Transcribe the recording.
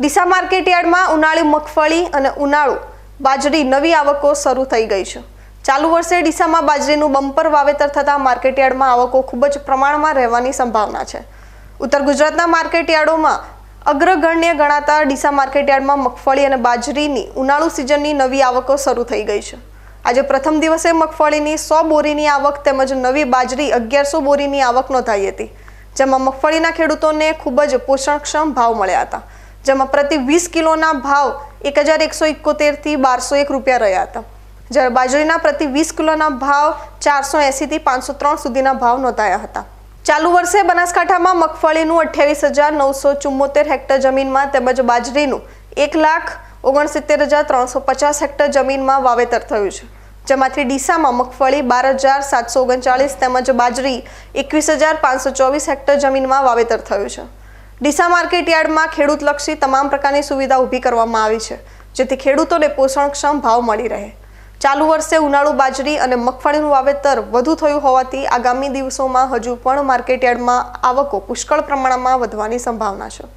ડીસા માર્કેટયાર્ડમાં ઉનાળુ મગફળી અને ઉનાળુ બાજરી નવી આવકો શરૂ થઈ ગઈ છે. ચાલુ વર્ષે ડીસામાં બાજરીનું બમ્પર વાવેતર થતાં માર્કેટયાર્ડમાં આવકો ખૂબ જ પ્રમાણમાં રહેવાની સંભાવના છે. ઉત્તર ગુજરાતના માર્કેટયાર્ડોમાં અગ્રગણ્ય ગણાતા ડીસા માર્કેટયાર્ડમાં મગફળી અને બાજરીની ઉનાળુ સિઝનની નવી આવકો શરૂ થઈ ગઈ છે. આજે પ્રથમ દિવસે મગફળીની સો બોરીની આવક તેમજ નવી બાજરી અગિયારસો બોરીની આવક નોંધાઈ હતી, જેમાં મગફળીના ખેડૂતોને ખૂબ જ પોષણક્ષમ ભાવ મળ્યા હતા. જેમાં પ્રતિ વીસ કિલોના ભાવ એક હજાર એકસો એકોતેરથી બારસો એક રૂપિયા રહ્યા હતા. જ્યારે બાજરીના પ્રતિ વીસ કિલોના ભાવ ચારસો એંસીથી પાંચસો ત્રણ સુધીના ભાવ નોંધાયા હતા. ચાલુ વર્ષે બનાસકાંઠામાં મગફળીનું અઠ્યાવીસ હજાર નવસો ચુમ્મોતેર હેક્ટર જમીનમાં તેમજ બાજરીનું એક લાખ ઓગણસિત્તેર હજાર ત્રણસો પચાસ હેક્ટર જમીનમાં વાવેતર થયું છે. જેમાંથી ડીસામાં મગફળી બાર હજાર સાતસો ઓગણચાળીસ તેમજ બાજરી એકવીસ હજાર પાંચસો ચોવીસ હેક્ટર જમીનમાં વાવેતર થયું છે. ડીસા માર્કેટ યાર્ડમાં ખેડૂતલક્ષી તમામ પ્રકારની સુવિધા ઊભી કરવામાં આવી છે, જેથી ખેડૂતોને પોષણક્ષમ ભાવ મળી રહે. ચાલુ વર્ષે ઉનાળુ બાજરી અને મગફળીનું વાવેતર વધુ થયું હોવાથી આગામી દિવસોમાં હજુ પણ માર્કેટયાર્ડમાં આવકો પુષ્કળ પ્રમાણમાં વધવાની સંભાવના છે.